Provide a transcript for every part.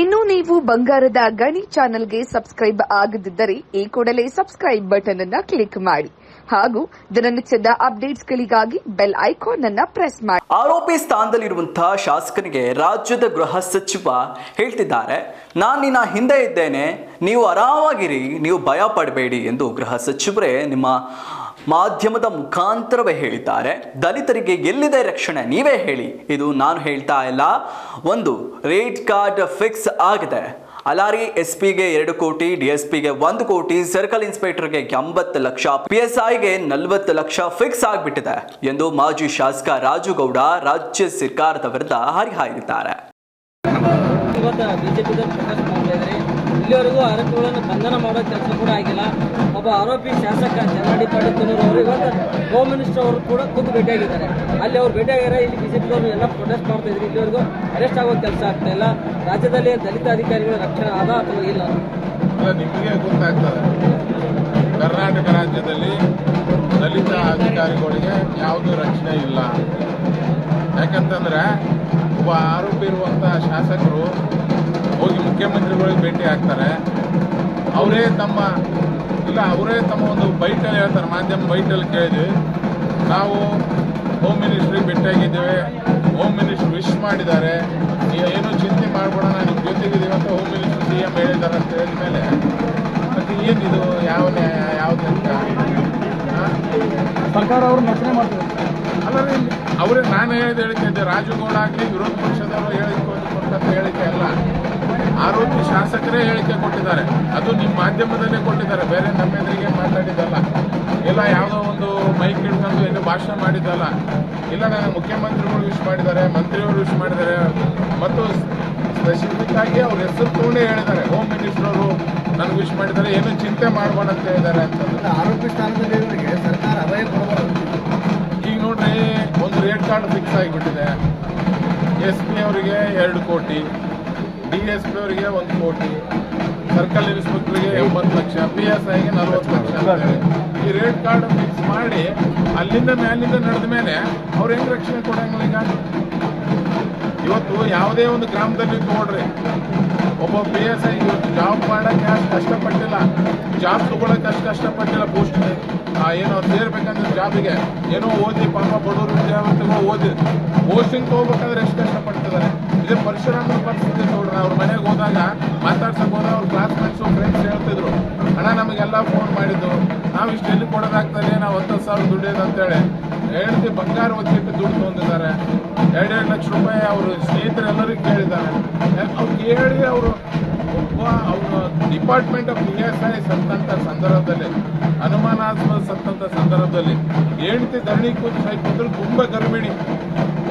ಇನ್ನು ನೀವು ಬಂಗಾರದ ಗಣಿ ಚಾನೆಲ್ಗೆ ಸಬ್ಸ್ಕ್ರೈಬ್ ಆಗದಿದ್ದರೆ ಈ ಕೂಡಲೇ ಸಬ್ಸ್ಕ್ರೈಬ್ ಬಟನ್ ಅನ್ನ ಕ್ಲಿಕ್ ಮಾಡಿ. ಹಾಗೂ ದಿನನಿತ್ಯದ ಅಪ್ಡೇಟ್ಸ್ಗಳಿಗಾಗಿ ಬೆಲ್ ಐಕಾನ್ ಅನ್ನ ಪ್ರೆಸ್ ಮಾಡಿ. ಆರೋಪಿ ಸ್ಥಾನದಲ್ಲಿರುವಂತಹ ಶಾಸಕನಿಗೆ ರಾಜ್ಯದ ಗೃಹ ಸಚಿವ ಹೇಳ್ತಿದ್ದಾರೆ, ನಾನು ನಿನ್ನ ಹಿಂದೆ ಇದ್ದೇನೆ, ನೀವು ಆರಾಮಾಗಿರಿ, ನೀವು ಭಯ ಪಡಬೇಡಿ ಎಂದು ಗೃಹ ಸಚಿವರೇ ನಿಮ್ಮ ಮಾಧ್ಯಮದ ಮುಖಾಂತರವೇ ಹೇಳಿದ್ದಾರೆ. ದಲಿತರಿಗೆ ಎಲ್ಲಿದೆ ರಕ್ಷಣೆ? ನೀವೇ ಹೇಳಿ. ಇದು ನಾನು ಹೇಳ್ತಾ ಇಲ್ಲ. ಒಂದು, ರೇಟ್ ಕಾರ್ಡ್ ಫಿಕ್ಸ್ ಆಗಿದೆ. ಅಲಾರಿ ಎಸ್ ಪಿಗೆ ಎರಡು ಕೋಟಿ ಡಿ ಎಸ್ ಪಿಗೆ ಒಂದು ಕೋಟಿ, ಸರ್ಕಲ್ ಇನ್ಸ್ಪೆಕ್ಟರ್ಗೆ ಎಂಬತ್ತು ಲಕ್ಷ ಪಿ ಎಸ್ ಐಗೆ ನಲವತ್ತು ಲಕ್ಷ ಫಿಕ್ಸ್ ಆಗಿಬಿಟ್ಟಿದೆ ಎಂದು ಮಾಜಿ ಶಾಸಕ ರಾಜುಗೌಡ ರಾಜ್ಯ ಸರ್ಕಾರದ ವಿರುದ್ಧ ಹರಿಹಾಯ್ದಿದ್ದಾರೆ ಇವತ್ತು ಬಿಜೆಪಿದ ಪ್ರಕಾಶ್ ಮಾಡ್ತಾ ಇದ್ರಿ ಇಲ್ಲಿವರೆಗೂ ಆರೋಪಿಗಳನ್ನು ಬಂಧನ ಮಾಡೋ ಕೆಲಸ ಕೂಡ ಆಗಿಲ್ಲ. ಒಬ್ಬ ಆರೋಪಿ ಶಾಸಕ ಚನ್ನಡಿ ಪಾಟೀಲ್ ಅವರು ಇವತ್ತು ಹೋಮ್ ಮಿನಿಸ್ಟರ್ ಅವರು ಕೂಡ ಖುದ್ದು ಭೇಟಿಯಾಗಿದ್ದಾರೆ. ಅಲ್ಲಿ ಅವ್ರು ಭೇಟಿಯಾಗಿದ್ದಾರೆ ಇಲ್ಲಿ ಬಿಜೆಪಿದವರು ಎಲ್ಲ ಪ್ರೊಟೆಸ್ಟ್ ಮಾಡ್ತಾ ಇದ್ರು. ಇಲ್ಲಿವರೆಗೂ ಅರೆಸ್ಟ್ ಆಗೋ ಕೆಲಸ ಆಗ್ತಾ ಇಲ್ಲ. ರಾಜ್ಯದಲ್ಲಿ ದಲಿತ ಅಧಿಕಾರಿಗಳ ರಕ್ಷಣೆ ಆದ ಅಥವಾ ಇಲ್ಲ? ನಿಮಗೆ ಗೊತ್ತಾಗ್ತದೆ. ಕರ್ನಾಟಕ ರಾಜ್ಯದಲ್ಲಿ ದಲಿತ ಅಧಿಕಾರಿಗಳಿಗೆ ಯಾವುದೂ ರಕ್ಷಣೆ ಇಲ್ಲ. ಯಾಕಂತಂದ್ರೆ, ಒಬ್ಬ ಆರೋಪಿ ಇರುವಂಥ ಶಾಸಕರು ಹೋಗಿ ಮುಖ್ಯಮಂತ್ರಿಗಳಿಗೆ ಭೇಟಿ ಆಗ್ತಾರೆ. ಅವರೇ ತಮ್ಮ ಇಲ್ಲ ಅವರೇ ತಮ್ಮ ಒಂದು ಬೈಟಲ್ಲಿ ಹೇಳ್ತಾರೆ ಮಾಧ್ಯಮ ಬೈಟಲ್ಲಿ ಕೇಳಿದ್ವಿ ನಾವು ಹೋಮ್ ಮಿನಿಸ್ಟ್ರಿಗೆ ಭೇಟಿಯಾಗಿದ್ದೇವೆ. ಹೋಮ್ ಮಿನಿಸ್ಟ್ರ್ ವಿಶ್ ಮಾಡಿದ್ದಾರೆ. ಏನು ಏನೂ ಚಿಂತೆ ಮಾಡಬೇಡ ನಿಮ್ಮ ಜೊತೆಗಿದ್ದೀವಿ ಅಂತ ಹೋಮ್ ಮಿನಿಸ್ಟ್ರ್ ಸಿ ಎಂ ಹೇಳಿದ್ದಾರೆ ಅಂತ ಹೇಳಿದ ಮೇಲೆ ಮತ್ತೆ ಏನಿದು ಯಾವ ಯಾವ್ದು ಅಂತ ಸರ್ಕಾರ ಅವರು ರಚನೆ ಮಾಡ್ತಾರೆ ಅಲ್ಲ ರೀ ಅವರೇ ನಾನು ಹೇಳಿದ ಹೇಳಿಕೆ ಇದೆ ರಾಜುಗೌಡ ಆಗಲಿ ವಿರೋಧ ಪಕ್ಷದವರು ಹೇಳಿಕೊಂಡು ಹೇಳಿಕೆ ಅಲ್ಲ. ಆರೋಪಿ ಶಾಸಕರೇ ಹೇಳಿಕೆ ಕೊಟ್ಟಿದ್ದಾರೆ. ಅದು ನಿಮ್ಮ ಮಾಧ್ಯಮದಲ್ಲೇ ಕೊಟ್ಟಿದ್ದಾರೆ. ಬೇರೆ ನಮ್ಮ ಎದುರಿಗೆ ಮಾತಾಡಿದ್ದಲ್ಲ. ಇಲ್ಲ ಯಾವುದೋ ಒಂದು ಮೈಕ್ ಹಿಡ್ಕೊಂಡು ಏನು ಭಾಷಣ ಮಾಡಿದ್ದಲ್ಲ. ಇಲ್ಲ ನಾನು ಮುಖ್ಯಮಂತ್ರಿಗಳು ವಿಶ್ ಮಾಡಿದ್ದಾರೆ ಮಂತ್ರಿಗಳು ವಿಶ್ ಮಾಡಿದ್ದಾರೆ. ಮತ್ತು ಸ್ಪೆಸಿಫಿಕ್ ಆಗಿ ಅವ್ರ ಹೆಸರು ತಗೊಂಡೇ ಹೇಳಿದ್ದಾರೆ. ಹೋಮ್ ಮಿನಿಸ್ಟರ್ ಅವರು ನನಗೆ ವಿಶ್ ಮಾಡಿದ್ದಾರೆ. ಏನು ಚಿಂತೆ ಮಾಡಬೇಡ ಅಂತ ಹೇಳಿದ್ದಾರೆ ಅಂತಂದ್ರೆ ಆರೋಪಿ ಸ್ಥಾನದಲ್ಲಿ ಸರ್ಕಾರ ಅದೇ ಈಗ ನೋಡ್ರಿ ಒಂದು ರೇಟ್ ಕಾರ್ಡ್ ಫಿಕ್ಸ್ ಆಗಿಬಿಟ್ಟಿದೆ. ಎಸ್ ಪಿ ಅವರಿಗೆ ಎರಡು ಕೋಟಿ. ಡಿ ಎಸ್ ಪಿ ಅವರಿಗೆ ಒಂದು ಕೋಟಿ, ಸರ್ಕಲ್ ಇನ್ಸ್ಪೆಕ್ಟರ್ಗೆ ಎಂಬತ್ತು ಲಕ್ಷ ಪಿ ಎಸ್ ಐಗೆ ನಲ್ವತ್ತು ಲಕ್ಷ ಅಂತೇಳಿ ಈ ರೇಟ್ ಕಾರ್ಡ್ ಫಿಕ್ಸ್ ಮಾಡಿ, ಅಲ್ಲಿಂದ ಮೇಲಿಂದ ನಡೆದ ಮೇಲೆ ಅವ್ರು ಹೆಂಗ್ ರಕ್ಷಣೆ ಕೊಡಂಗಿಲ್ಲ ಈಗ? ಇವತ್ತು ಯಾವುದೇ ಒಂದು ಗ್ರಾಮದಲ್ಲಿ ನೋಡ್ರಿ, ಒಬ್ಬ ಪಿ ಎಸ್ ಐ ಜಾಬ್ ಮಾಡಕ್ಕೆ ಅಷ್ಟು ಕಷ್ಟಪಟ್ಟಿಲ್ಲ ಜಾಬ್ ತಗೊಳಕ್ಕೆ ಅಷ್ಟು ಕಷ್ಟಪಟ್ಟಿಲ್ಲ ಪೋಸ್ಟ್ ಏನೋ ಸೇರ್ಬೇಕಂದ್ರೆ ಜಾಬಿಗೆ ಏನೋ ಓದಿ ಪಾಪ ಬಡವರು ವಿದ್ಯಾವಂತಗಳು ಓದಿ ಪೋಸ್ಟಿಂಗ್ ತಗೋಬೇಕಾದ್ರೆ ಎಷ್ಟು ಕಷ್ಟಪಡ್ತಿದ್ದಾರೆ. ಇದೇ ಪರಶುರಾಮನ ಪರಿಸ್ಥಿತಿ ನೋಡ್ರಿ, ಅವ್ರ ಮನೆಗೆ ಹೋದಾಗ ಮಾತಾಡ್ಸಕ್ ಹೋದಾಗ ಅವ್ರ ಕ್ಲಾಸ್ಮೇಟ್ಸು ಫ್ರೆಂಡ್ಸ್ ಹೇಳ್ತಿದ್ರು, ಅಣ್ಣ, ನಮಗೆಲ್ಲ ಫೋನ್ ಮಾಡಿದ್ದು. ನಾವು ಇಷ್ಟು ಎಲ್ಲಿ ಕೊಡೋದಾಗ್ತದೆ? ನಾವು ಹತ್ತು ಸಾವಿರ ದುಡಿಯೋದು ಅಂತೇಳಿ. ಹೇಳ್ತಿ ಬಂಗಾರ ಒತ್ತಿಟ್ಟು ದುಡ್ಡು ತೊಗೊಂಡಿದ್ದಾರೆ ಎರಡೆರಡು ಲಕ್ಷ ರೂಪಾಯಿ ಅವರು ಸ್ನೇಹಿತರೆಲ್ಲರಿಗೂ ಕೇಳಿದ್ದಾರೆ. ಅವ್ರು ಕೇಳಿ ಅವರು ಒಬ್ಬ ಅವರು department of P S I ಸತ್ತಂಥ ಸಂದರ್ಭದಲ್ಲಿ, ಅನುಮಾನಾಸ್ಪದ ಸತ್ತಂಥ ಸಂದರ್ಭದಲ್ಲಿ ಹೆಂಡತಿ ಧರಣಿ ಕೂತು ಸಾಯ್ಕೊಂಡ್ರು ತುಂಬ ಗರ್ಭಿಣಿ.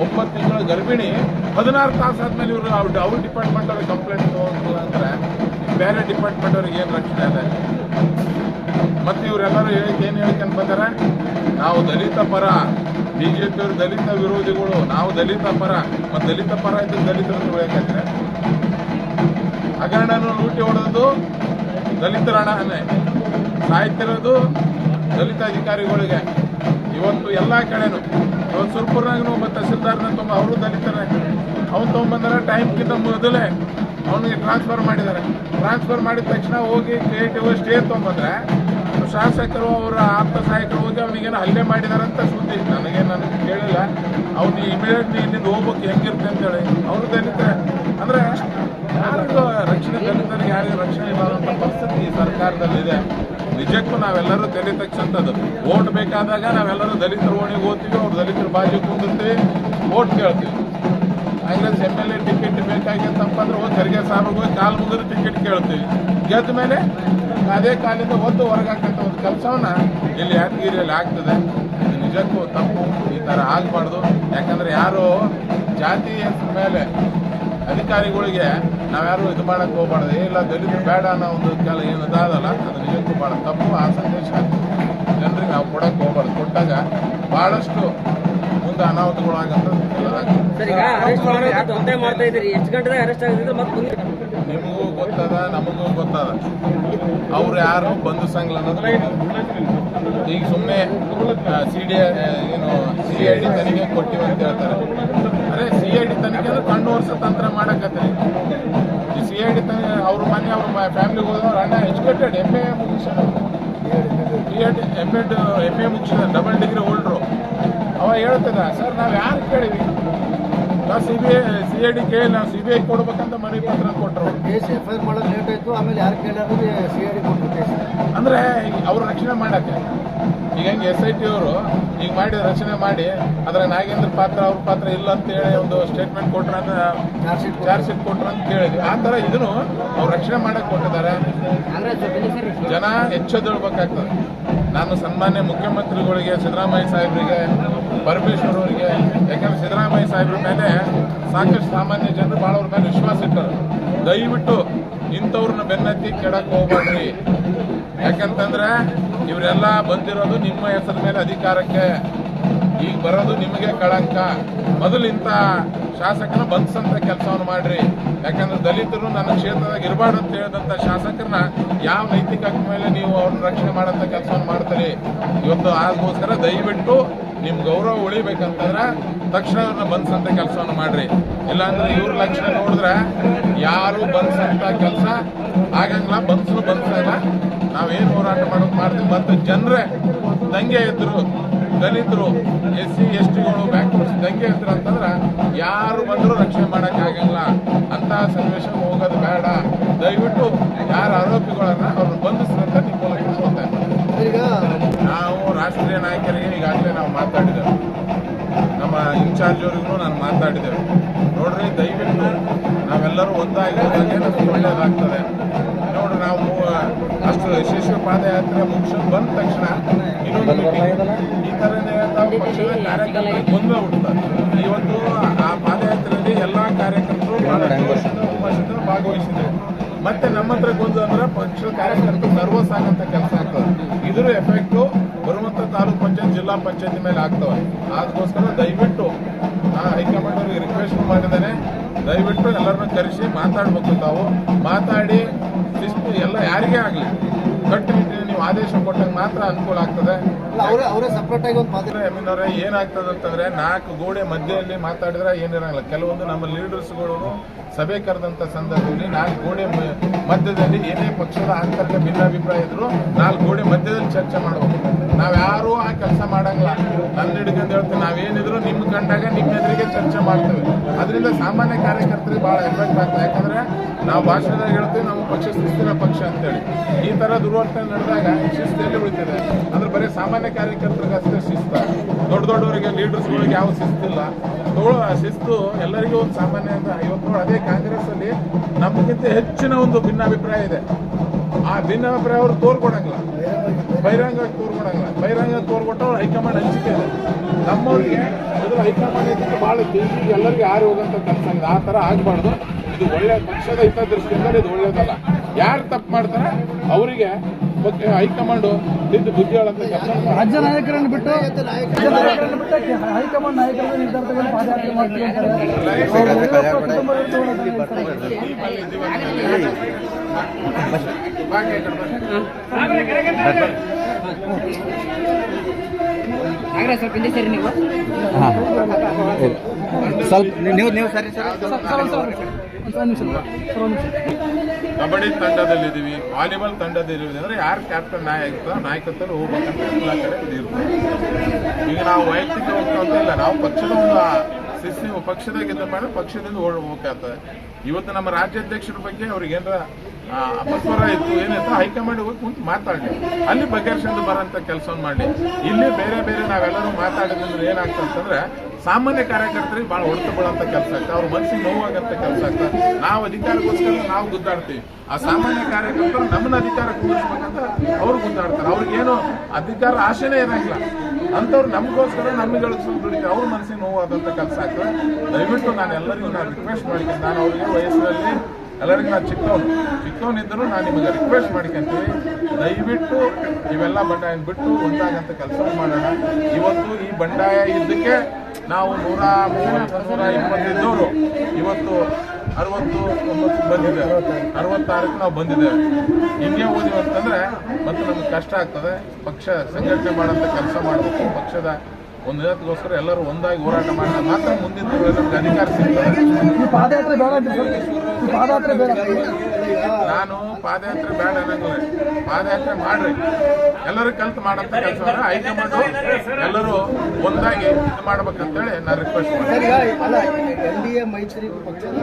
ಒಂಬತ್ತು ತಿಂಗಳ ಗರ್ಭಿಣಿ. ಹದಿನಾರು ತಾಸು ಆದಮೇಲೆ ಇವರು ಅವ್ರ ಡಿಪಾರ್ಟ್ಮೆಂಟ್ ಅವ್ರಿಗೆ ಕಂಪ್ಲೇಂಟ್ ತಗೊಂಡಿಲ್ಲ ಅಂದರೆ ಬೇರೆ ಡಿಪಾರ್ಟ್ಮೆಂಟ್ ಅವ್ರಿಗೆ ಏನು ರಕ್ಷಣೆ ಇದೆ? ಮತ್ತೆ ಇವರೆಲ್ಲರೂ ಹೇಳಿಕೆ ಏನು ಹೇಳ್ಕೊಂಡ್ ಬಂದಾರೆ, ನಾವು ದಲಿತ ಪರ, ಬಿಜೆಪಿಯವರು ದಲಿತ ವಿರೋಧಿಗಳು, ನಾವು ದಲಿತ ಪರ, ಮತ್ತು ದಲಿತ ಪರ ಇದ್ದು ದಲಿತರನ್ನು ಹೇಳಕ್ಕೆ ಹಗರಣನು ಲೂಟಿ ಹೊಡೆದು ದಲಿತರ ಹಣ ಸಾಯ್ತಿರೋದು ದಲಿತ ಅಧಿಕಾರಿಗಳಿಗೆ ಇವತ್ತು ಎಲ್ಲ ಕಡೆನೂ, ಇವತ್ತು ಸುರ್ಪುರ್ನಾಗೂ ಒಬ್ಬ ತಹಸೀಲ್ದಾರ್ನ ತುಂಬ, ಅವರು ದಲಿತರೇ. ಅವ್ನು ತೊಗೊಂಬಂದಾರ ಟೈಮ್ಗಿಂತ ಮೊದಲೇ. ಅವನಿಗೆ ಟ್ರಾನ್ಸ್ಫರ್ ಮಾಡಿದ್ದಾರೆ ಟ್ರಾನ್ಸ್ಫರ್ ಮಾಡಿದ ತಕ್ಷಣ ಹೋಗಿ ಕ್ರಿಯೇಟಿವ್ ಸ್ಟೇ ತೊಗೊಂಬಂದ್ರೆ ಶಾಸಕರು ಅವರ ಆಪ್ತ ಸಹಾಯಕರು ಹೋಗಿ ಅವನಿಗೇನು ಹಲ್ಲೆ ಮಾಡಿದಾರಂತ ಸುದ್ದಿ. ನನಗೆ ನನಗೆ ಕೇಳಿಲ್ಲ. ಅವ್ನು ಇಮಿಡಿಯೇಟ್ಲಿ ಇಲ್ಲಿಂದ ಹೋಗ್ಬೇಕು, ಹೆಂಗಿರುತ್ತೆ ಅಂತೇಳಿ. ಅವರು ದಲಿತ ಅಂದ್ರೆ, ಯಾರಿಗೂ ರಕ್ಷಣೆ ದಲಿತರಿಗೆ ಯಾರಿಗೂ ರಕ್ಷಣೆ ಇಲ್ಲದಂಥ ಪರಿಸ್ಥಿತಿ ಈ ಸರ್ಕಾರದಲ್ಲಿದೆ. ನಿಜಕ್ಕೂ ನಾವೆಲ್ಲರೂ ತಲೆ ತಗ್ಸಂಥದ್ದು ಓಟ್ ಬೇಕಾದಾಗ ನಾವೆಲ್ಲರೂ ದಲಿತರ ಓಣಿಗೆ ಹೋಗ್ತೀವಿ, ಅವ್ರು ದಲಿತರ ಬಾಜು ಕುಂದಿರ್ತೀವಿ ಓಟ್ ಕೇಳ್ತೀವಿ. Congress M L A ticket ಬೇಕಾಗಿತ್ತಪ್ಪ ಅಂದ್ರೆ ಹೋಗಿ ತೆರಿಗೆ ಸಾಹೇಬ್ರಿಗೆ ಹೋಗಿ ಕಾಲು ಮುಗಿದ್ರೆ ಟಿಕೆಟ್ ಕೇಳ್ತೀವಿ. ಗೆದ್ದ ಮೇಲೆ ಅದೇ ಕಾಲಿಂದ ಒದ್ದು ಹೊರಗಾಕಂತ ಕೆಲಸವನ್ನ ಇಲ್ಲಿ ಯಾದಗಿರಿಯಲ್ಲಿ ಆಗ್ತದೆ. ನಿಜಕ್ಕೂ ತಪ್ಪು, ಈ ಥರ ಆಗಬಾರ್ದು. ಯಾಕಂದ್ರೆ ಯಾರು ಜಾತಿ ಮೇಲೆ ಅಧಿಕಾರಿಗಳಿಗೆ ನಾವ್ಯಾರು ಇದು ಮಾಡಕ್ಕೆ ಹೋಗ್ಬಾರ್ದು. ಇಲ್ಲ ದಲಿತ ಬೇಡ ಅನ್ನೋ ಒಂದು ಕೆಲ ಏನು ಇದಾದಲ್ಲ, ಅದು ನಿಜಕ್ಕೂ ಭಾಳ ತಪ್ಪು. ಆ ಸಂದೇಶ ಜನರಿಗೆ ನಾವು ಕೊಡಕ್ಕೆ ಹೋಗ್ಬಾರ್ದು. ಕೊಟ್ಟಾಗ ಭಾಳಷ್ಟು ಮುಂದೆ ಅನಾಹುತಗಳು ಆಗಂತ ನಿಮಗೂ ಗೊತ್ತದ, ನಮಗೂ ಗೊತ್ತದ. ಅವ್ರು ಯಾರು ಬಂಧು ಸಂಘ ಅನ್ನೋದು ಈಗ ಸುಮ್ಮನೆ ಸಿ ಡಿ ಏನು ಸಿ ಐ ಡಿ ತನಿಖೆ ಕೊಟ್ಟಿವಿ ಅಂತ ಹೇಳ್ತಾರೆ. ಅರೆ ಸಿ ಐ ಡಿ ತನಿಖೆ ಅಂದ್ರೆ ಕಣ್ಣು ವರ್ಷ ತಂತ್ರ ಮಾಡಕತ್ತೀರಿ ಈ ಸಿ ಐ ಡಿ ತನ ಅವ್ರ ಮನೆ ಅವ್ರ ಫ್ಯಾಮಿಲಿಗೆ ಹೋದವ್ರು, ಅಣ್ಣ educated M A ಮುಗಿಸ್ಯಾನ B Ed M Ed M A ಮುಗಿಸಿದ ಡಬಲ್ ಡಿಗ್ರಿ ಹೋಲ್ಡ್ರು ಅವ ಹೇಳ್ತದ, ಸರ್, ನಾವು ಯಾರು ಕೇಳಿವಿ ನಾವು C B I C I D ಕೇಳಿ ನಾವು ಸಿ ಬಿ ಐ ಕೊಡ್ಬೇಕಂತ ಮನವಿ ಪತ್ರ ಕೊಟ್ಟರು ಕೇಸ್ ಎಫ್ ಐ ಆರ್ ಮಾಡೋದು ಲೇಟ್ ಆಯ್ತು ಆಮೇಲೆ ಯಾರು ಕೇಳಿದ್ರು ಸಿ ಐ ಡಿ ಕೊಟ್ಟರು ಕೇಸ್? ಅಂದ್ರೆ ಅವ್ರ ರಕ್ಷಣೆ ಮಾಡಕ್ಕೆ. ಈಗ ಹೆಂಗೆ ಎಸ್ ಐ ಟಿ ಅವರು ಈಗ ಮಾಡಿ ರಚನೆ ಮಾಡಿ ಅದ್ರ ನಾಗೇಂದ್ರ ಪಾತ್ರ ಅವ್ರ ಪಾತ್ರ ಇಲ್ಲ ಅಂತ ಹೇಳಿ ಒಂದು ಸ್ಟೇಟ್ಮೆಂಟ್ ಕೊಟ್ರ ಅಂತ ಚಾರ್ಜ್ ಶೀಟ್ ಕೊಟ್ರ. ಅಂತ ಕೇಳಿದ್ವಿ. ಆ ಥರ ಇದನ್ನು ಅವ್ರು ರಕ್ಷಣೆ ಮಾಡಕ್ಕೆ ಕೊಟ್ಟಿದ್ದಾರೆ. ಜನ ಎಚ್ಚೆದೊಳ್ಬೇಕಾಗ್ತದೆ ನಾನು ಸನ್ಮಾನ್ಯ ಮುಖ್ಯಮಂತ್ರಿಗಳಿಗೆ, ಸಿದ್ದರಾಮಯ್ಯ ಸಾಹೇಬರಿಗೆ, ಪರಮೇಶ್ವರ್ ಅವರಿಗೆ, ಯಾಕಂದ್ರೆ ಸಿದ್ದರಾಮಯ್ಯ ಸಾಹೇಬ್ರ ಮೇಲೆ ಸಾಕಷ್ಟು ಸಾಮಾನ್ಯ ಜನರು ಭಾಳ ಅವ್ರ ಮೇಲೆ ವಿಶ್ವಾಸ ಇಟ್ಟರು. ದಯವಿಟ್ಟು ಇಂಥವ್ರನ್ನ ಬೆನ್ನತ್ತಿ ಕೆಡಕ್ಕೆ ಹೋಗ್ಬೇಡ್ರಿ. ಯಾಕಂತಂದ್ರೆ ಇವರೆಲ್ಲ ಬಂದಿರೋದು ನಿಮ್ಮ ಹೆಸರ ಮೇಲೆ ಅಧಿಕಾರಕ್ಕೆ ಈಗ ಬರೋದು ನಿಮಗೆ ಕಳಂಕ. ಮೊದಲು ಇಂಥ ಶಾಸಕನ ಬಂಧಿಸಂತ ಕೆಲಸವನ್ನು ಮಾಡ್ರಿ. ಯಾಕಂದ್ರೆ ದಲಿತರು ನನ್ನ ಕ್ಷೇತ್ರದಾಗ ಇರಬಾರ್ದು ಅಂತ ಹೇಳಿದಂಥ ಶಾಸಕರನ್ನ ಯಾವ ನೈತಿಕ ಮೇಲೆ ನೀವು ಅವ್ರನ್ನ ರಕ್ಷಣೆ ಮಾಡೋಂಥ ಕೆಲಸವನ್ನು ಮಾಡ್ತೀರಿ? ಇವತ್ತು ಅದಕ್ಕೋಸ್ಕರ ದಯವಿಟ್ಟು ನಿಮ್ಮ ಗೌರವ ಉಳಿಬೇಕಂತಂದ್ರೆ ತಕ್ಷಣ ಅವ್ರನ್ನ ಬಂಧಿಸಂತ ಕೆಲಸವನ್ನು ಮಾಡ್ರಿ. ಇಲ್ಲಾಂದ್ರೆ ಇವ್ರ ಲಕ್ಷಣ ನೋಡಿದ್ರೆ ಯಾರು ಬಂಧಿಸಂತ ಕೆಲಸ ಆಗಂಗಿಲ್ಲ ಬಂಧಿಸಲು ಬಂಧಿಸಲ್ಲ ನಾವೇನು ಹೋರಾಟ ಮಾಡೋದು ಮಾಡ್ತೀವಿ. ಮತ್ತು ಜನರೇ ದಂಗೆ ಇದ್ರು ದಲಿತರು ಎಸ್ ಸಿ ಎಸ್ ಟಿಗಳು ಬ್ಯಾಕ್ವರ್ಡ್ಸ್ ದಂಗೆ ಇದ್ರು ಅಂತಂದ್ರೆ ಯಾರು ಬಂದರೂ ರಕ್ಷಣೆ ಮಾಡೋಕ್ಕಾಗಂಗಿಲ್ಲ. ಅಂತ ಸನ್ನಿವೇಶ ಹೋಗೋದು ಬೇಡ. ದಯವಿಟ್ಟು ಯಾರು ಇನ್ಚಾರ್ಜ್ ಅವರಿಗೂ ನಾನು ಮಾತಾಡಿದ್ದೇವೆ. ನೋಡ್ರಿ ದಯವಿಟ್ಟು ನಾವೆಲ್ಲರೂ ಒಂದಾಗಿ ಹೋದಾಗ ನಮಗೆ ಒಳ್ಳೇದಾಗ್ತದೆ. ನೋಡಿ ನಾವು ಅಷ್ಟು ಯಶಸ್ವಿ ಪಾದಯಾತ್ರೆ ಮುಗಿಸ್ ಬಂದ ತಕ್ಷಣ ಇನ್ನೊಂದು ಈ ಥರನೇ ಅಂತ ಪಕ್ಷದ ಕಾರ್ಯಕ್ರಮಕ್ಕೆ ಗೊಂದಲ ಹುಟ್ಟುತ್ತಾರೆ ಇವತ್ತು ಆ ಪಾದಯಾತ್ರೆಯಲ್ಲಿ ಎಲ್ಲ ಕಾರ್ಯಕರ್ತರು ಭಾಗವಹಿಸಿದ್ದಾರೆ. ಮತ್ತೆ ನಮ್ಮ ಹತ್ರ ಬಂದು ಅಂದ್ರೆ ಪಕ್ಷದ ಕಾರ್ಯಕರ್ತರು ನರ್ವಸ್ ಆಗುವಂತ ಕೆಲಸ ಆಗ್ತದೆ. ಇದ್ರ ಎಫೆಕ್ಟು ಬರುವಂತ ತಾಲೂಕ್ ಪಂಚಾಯತ್, ಜಿಲ್ಲಾ ಪಂಚಾಯತ್ ಮೇಲೆ ಆಗ್ತವೆ. ಅದಕ್ಕೋಸ್ಕರ ದಯವಿಟ್ಟು ಹೈಕಮಾಂಡ್ ಅವರಿಗೆ ರಿಕ್ವೆಸ್ಟ್ ಮಾಡಿದ್ದೇನೆ. ದಯವಿಟ್ಟು ಎಲ್ಲರನ್ನ ಕರೆಸಿ ಮಾತಾಡ್ಬೇಕು ತಾವು. ಮಾತಾಡಿ ಎಲ್ಲ ಯಾರಿಗೇ ಆಗಲಿ ಕಟ್ಟುನಿಟ್ಟಿನ ನೀವು ಆದೇಶ ಕೊಟ್ಟಾಗ ಮಾತ್ರ ಅನುಕೂಲ ಆಗ್ತದೆ. ಅವರೇ ಅವರೇ ಸಪ್ರೇಟ್ ಆಗಿ ಒಂದು ಏನಾಗ್ತದೆ ಅಂತಂದ್ರೆ ನಾಲ್ಕು ಗೋಡೆ ಮಧ್ಯದಲ್ಲಿ ಮಾತಾಡಿದ್ರೆ ಏನಿರಂಗಿಲ್ಲ ಕೆಲವೊಂದು ನಮ್ಮ ಲೀಡರ್ಸ್ಗಳು ಸಭೆ ಕರೆದಂತ ಸಂದರ್ಭದಲ್ಲಿ ನಾಲ್ಕು ಗೋಡೆ ಮಧ್ಯದಲ್ಲಿ ಏನೇ ಪಕ್ಷದ ಆಂತರಿಕ ಭಿನ್ನಾಭಿಪ್ರಾಯ ಇದ್ರು ನಾಲ್ಕು ಗೋಡೆ ಮಧ್ಯದಲ್ಲಿ ಚರ್ಚೆ ಮಾಡಬೇಕು. ನಾವ್ಯಾರೂ ಆ ಕೆಲಸ ಮಾಡಂಗಿಲ್ಲ. ನನ್ನ ಹಿಡ್ಕೊಂಡು ಹೇಳ್ತೀವಿ ನಾವೇನಿದ್ರು ನಿಮ್ ಕಂಡಾಗ ನಿಮ್ಮ ಎದುರಿಗೆ ಚರ್ಚೆ ಮಾಡ್ತೇವೆ. ಅದರಿಂದ ಸಾಮಾನ್ಯ ಕಾರ್ಯಕರ್ತರಿಗೆ ಬಹಳ ಎಫೆಕ್ಟ್ ಆಗ್ತದೆ ಯಾಕಂದ್ರೆ ನಾವು ಭಾಷಣದಾಗ ಹೇಳ್ತೀವಿ ನಾವು ಪಕ್ಷ ಸುಸ್ಥಿರ ಪಕ್ಷ ಅಂತೇಳಿ. ಈ ತರ ದುರ್ವರ್ತನೆ ನಡೆದಾಗ ಶಿಸ್ತು ಎಲ್ಲಿ ಉಳಿತಿದೆ ಅಂದ್ರೆ ಬರೀ ಸಾಮಾನ್ಯ ಕಾರ್ಯಕರ್ತರಿಗೆ ಅಷ್ಟೇ ಶಿಸ್ತ. ದೊಡ್ಡ ದೊಡ್ಡವರಿಗೆ ಲೀಡರ್ಸ್ಗಳಿಗೆ ಯಾವ ಶಿಸ್ತಿಲ್ಲ. ತೋಳ ಶಿಸ್ತು ಎಲ್ಲರಿಗೂ ಒಂದು ಸಾಮಾನ್ಯ ಅಂತ. ಇವತ್ತು ಅದೇ ಕಾಂಗ್ರೆಸ್ ಅಲ್ಲಿ ನಮಗಿಂತ ಹೆಚ್ಚಿನ ಒಂದು ಭಿನ್ನಾಭಿಪ್ರಾಯ ಇದೆ. ಆ ಭಿನ್ನಾಭಿಪ್ರಾಯ ಅವ್ರು ತೋರ್ಕೊಡಂಗಿಲ್ಲ. ಬಹಿರಂಗವಾಗಿ ತೋರ್ಕೊಡಂಗಿಲ್ಲ. ಬಹಿರಂಗ ತೋರ್ಕೊಟ್ಟವ್ರು ಹೈಕಮಾಂಡ್ ಹಂಚಿಕೆ ಇದೆ. ನಮ್ಮವ್ರಿಗೆ ಅದ್ರ ಹೈಕಮಾಂಡ್ ಇದಕ್ಕೆ ಭಾಳ ತಿರುಗಿ ಎಲ್ಲರಿಗೂ ಯಾರು ಹೋಗಂತ ಕೆಲಸ ಆಗಿದೆ. ಆ ಥರ ಆಗಬಾರ್ದು. ಇದು ಒಳ್ಳೆ ಪಕ್ಷದ ಹಿತದೃಷ್ಟಿಯಿಂದ ಇದು ಒಳ್ಳೇದಲ್ಲ. ಯಾರು ತಪ್ಪು ಮಾಡ್ತಾರೆ? ಅವರಿಗೆ ಹೈಕಮಾಂಡು ನಿಂತು ಬುದ್ಧಿ ಹೇಳಂತ ರಾಜ್ಯ ನಾಯಕರನ್ನು ಬಿಟ್ಟು ನಾಯಕ ರಾಜ್ಯ ನಾಯಕರನ್ನು ಬಿಟ್ಟು ಹೈಕಮಾಂಡ್ ನಾಯಕರ ನಿರ್ಧಾರ ತಗೊಂಡು ಪಾದಯಾತ್ರೆ ಮಾಡ್ತೀವಿ ಅಂತಾರೆ ಅವ್ರ ಯಡಿಯೂರಪ್ಪ ಕುಟುಂಬದವ್ರು ತಗೊಂಡು ಸ್ವಲ್ಪ ನೀವು ನೀವು ಸರಿ ಸರಿ ಕಬಡ್ಡಿ ತಂಡದಲ್ಲಿದ್ದೀವಿ, ವಾಲಿಬಾಲ್ ತಂಡದಲ್ಲಿದ್ದೀವಿ ಅಂದ್ರೆ ಯಾರು ಕ್ಯಾಪ್ಟನ್ ನಾಯಕ ನಾಯಕತ್ವ ಹೋಗ್ಬೇಕಂತ ಎಲ್ಲ ಕಡೆ ಈಗ ನಾವು ವೈಯಕ್ತಿಕ ಹೋಗ್ತಾ ಇಲ್ಲ, ನಾವು ಪಕ್ಷದ ಒಂದು ಶಿಸ್ತಿ ಪಕ್ಷದಾಗ ಮಾಡಿ ಪಕ್ಷದಿಂದ ಹೋಗ್ಬೇಕಾಗ್ತದೆ. ಇವತ್ತು ನಮ್ಮ ರಾಜ್ಯಾಧ್ಯಕ್ಷರ ಬಗ್ಗೆ ಅವ್ರಿಗೆ ಏನಾರ ಅಪಸ್ವರ ಇತ್ತು, ಏನಿತ್ತು ಹೈಕಮಾಂಡ್ ಹೋಗಿ ಕುಂತು ಮಾತಾಡಲಿ. ಅಲ್ಲಿ ಬಗೆಹರಿಸಿಕೊಂಡು ಬರೋಂಥ ಕೆಲಸವನ್ನು ಮಾಡಿ ಇಲ್ಲಿ ಬೇರೆ ಬೇರೆ ನಾವೆಲ್ಲರೂ ಮಾತಾಡಿದ್ರೆ ಏನಾಗ್ತದೆ ಅಂತಂದ್ರೆ ಸಾಮಾನ್ಯ ಕಾರ್ಯಕರ್ತರಿಗೆ ಭಾಳ ಹೊಡೆತ ಬೀಳಂತ ಕೆಲಸ ಆಗ್ತದೆ ಅವ್ರ ಮನಸ್ಸಿಗೆ ನೋವಾಗಂತ ಕೆಲಸ ಆಗ್ತದೆ ನಾವು ಅಧಿಕಾರಕ್ಕೋಸ್ಕರ ನಾವು ಗುದ್ದಾಡ್ತೀವಿ. ಆ ಸಾಮಾನ್ಯ ಕಾರ್ಯಕರ್ತರು ನಮ್ಮನ್ನ ಅಧಿಕಾರ ಕೂರಿಸ್ಬೇಕಂತ ಅವ್ರು ಗುದ್ದಾಡ್ತಾರೆ. ಅವ್ರಿಗೇನು ಅಧಿಕಾರ ಆಶೆನೇ ಇರಂಗಿಲ್ಲ. ಅಂಥವ್ರು ನಮಗೋಸ್ಕರ ನಮಗೆ ಗಳಿಸ್ಕೊಂಡು ದುಡಿತಾರೆ ಅವ್ರ ಮನಸ್ಸಿಗೆ ನೋವಾದಂಥ ಕೆಲಸ ಆಗ್ತದೆ ದಯವಿಟ್ಟು ನಾನು ಎಲ್ಲರಿಗೂ ನಾನು ರಿಕ್ವೆಸ್ಟ್ ಮಾಡ್ಕೊಂಡು ನಾನು ಅವರಿಗೆ ವಯಸ್ಸಿನಲ್ಲಿ ಎಲ್ಲರಿಗೂ ನಾನು ಚಿಕ್ಕವನು. ಚಿಕ್ಕವನಿದ್ದರೂ ನಾನು ನಿಮಗೆ ರಿಕ್ವೆಸ್ಟ್ ಮಾಡ್ಕೊಂತೀವಿ. ದಯವಿಟ್ಟು ಇವೆಲ್ಲ ಬಂಡಾಯ ಬಿಟ್ಟು ಒಂದಾಗಂತ ಕೆಲಸ ಮಾಡೋಣ. ಇವತ್ತು ಈ ಬಂಡಾಯ ಇದ್ದಕ್ಕೆ ನಾವು ನೂರ ಮೂವತ್ತು, ನೂರ ಇಪ್ಪತ್ತಿದ್ದವರು ಇವತ್ತು ಅರವತ್ತು ಒಂಬತ್ತು ಬಂದಿದ್ದೇವೆ ಅರವತ್ತಾರಕ್ಕೆ ನಾವು ಬಂದಿದ್ದೇವೆ. ಹಿಂಗೆ ಓದಿವಿ ಅಂತಂದ್ರೆ ಮತ್ತೆ ನಮ್ಗೆ ಕಷ್ಟ ಆಗ್ತದೆ. ಪಕ್ಷ ಸಂಘಟನೆ ಮಾಡೋಂಥ ಕೆಲಸ ಮಾಡಬೇಕು. ಪಕ್ಷದ ಒಂದು ಇದಕ್ಕೋಸ್ಕರ ಎಲ್ಲರೂ ಒಂದಾಗಿ ಹೋರಾಟ ಮಾಡಿದ್ರೆ ಮಾತ್ರ ಮುಂದಿನ ನಮ್ಗೆ ಅಧಿಕಾರ ಸಿಗ್ತದೆ. ನಾನು ಪಾದಯಾತ್ರೆ ಬೇಡ ಅನ್ನಂಗಿಲ್ಲ ಪಾದಯಾತ್ರೆ ಮಾಡ್ರಿ. ಎಲ್ಲರೂ ಕಲ್ತು ಮಾಡಂತ ಕೆಲಸ ಹೈಕಮಾಂಡ್ ಎಲ್ಲರೂ ಒಂದಾಗಿ ಇದು ಮಾಡ್ಬೇಕಂತೇಳಿ ನಾನು ರಿಕ್ವೆಸ್ಟ್ ಮಾಡ್ತೀನಿ. ಮೈತ್ರಿ ಪಕ್ಷದ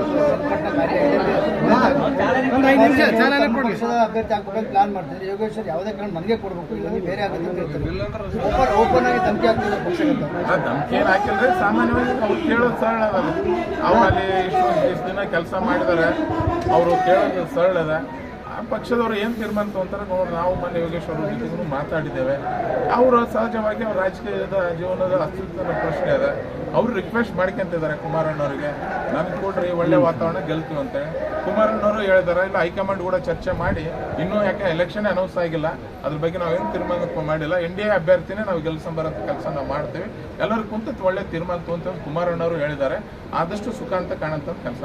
ಪಕ್ಷದ ಅಭ್ಯರ್ಥಿ ಹಾಕ್ಬೇಕು ಪ್ಲಾನ್ ಮಾಡ್ತಿದ್ರೆ ಯೋಗೇಶ್ವರ್ ಯಾವುದೇ ಕಾರಣ ನನಗೆ ಕೊಡಬೇಕು ಇಲ್ಲ ಬೇರೆ ಆಗುತ್ತೆ ಓಪನ್ ಆಗಿ ಧಮಕಿ ಪಕ್ಷಕ್ಕೆ ಆ ಧಮಕಿ ಏನು ಹಾಕಿದ್ರೆ ಸಾಮಾನ್ಯವಾಗಿ ಅವ್ರು ಕೇಳೋದು ಸರಳ ಅವ್ರು ಅಲ್ಲಿ ಇಷ್ಟೊಂದು ಇಷ್ಟು ದಿನ ಕೆಲಸ ಮಾಡಿದಾರೆ. ಅವರು ಕೇಳೋದು ಸರಳ ಅದ ಆ ಪಕ್ಷದವ್ರು ಏನು ತೀರ್ಮಾನ ತಗೊಂತಾರೆ ನೋಡಿ, ನಾವು ಮೊನ್ನೆ ಯೋಗೇಶ್ವರ ಜೊತೆಗೂ ಮಾತಾಡಿದ್ದೇವೆ. ಅವರು ಸಹಜವಾಗಿ ಅವ್ರ ರಾಜಕೀಯದ ಜೀವನದ ಅಸ್ತಿತ್ವದ ಪ್ರಶ್ನೆ ಇದೆ ಅವರು ರಿಕ್ವೆಸ್ಟ್ ಮಾಡ್ಕೊಂತಿದ್ದಾರೆ ಕುಮಾರಣ್ಣವರಿಗೆ ನಮ್ಗೆ ಕೊಡ್ರಿ, ಒಳ್ಳೆ ವಾತಾವರಣ ಗೆಲ್ತೀವಿ ಅಂತ ಕುಮಾರಣ್ಣವರು ಹೇಳಿದಾರೆ, ಇಲ್ಲ, ಹೈಕಮಾಂಡ್ ಕೂಡ ಚರ್ಚೆ ಮಾಡಿ, ಇನ್ನೂ ಯಾಕೆ ಎಲೆಕ್ಷನ್ ಅನೌನ್ಸ್ ಆಗಿಲ್ಲ. ಅದ್ರ ಬಗ್ಗೆ ನಾವು ಏನು ತೀರ್ಮಾನ ಮಾಡಿಲ್ಲ. ಎನ್ ಡಿ ಎ ಅಭ್ಯರ್ಥಿನೇ ನಾವು ಗೆಲ್ಸಂಬರಂತ ಕೆಲಸ ನಾವು ಮಾಡ್ತೀವಿ. ಎಲ್ಲರೂ ಕುಂತ ಒಳ್ಳೆ ತೀರ್ಮಾನ ತಗೊಂತ ಕುಮಾರಣ್ಣವರು ಹೇಳಿದ್ದಾರೆ ಆದಷ್ಟು ಸುಖ ಅಂತ ಕಾಣಂತ ಕೆಲಸ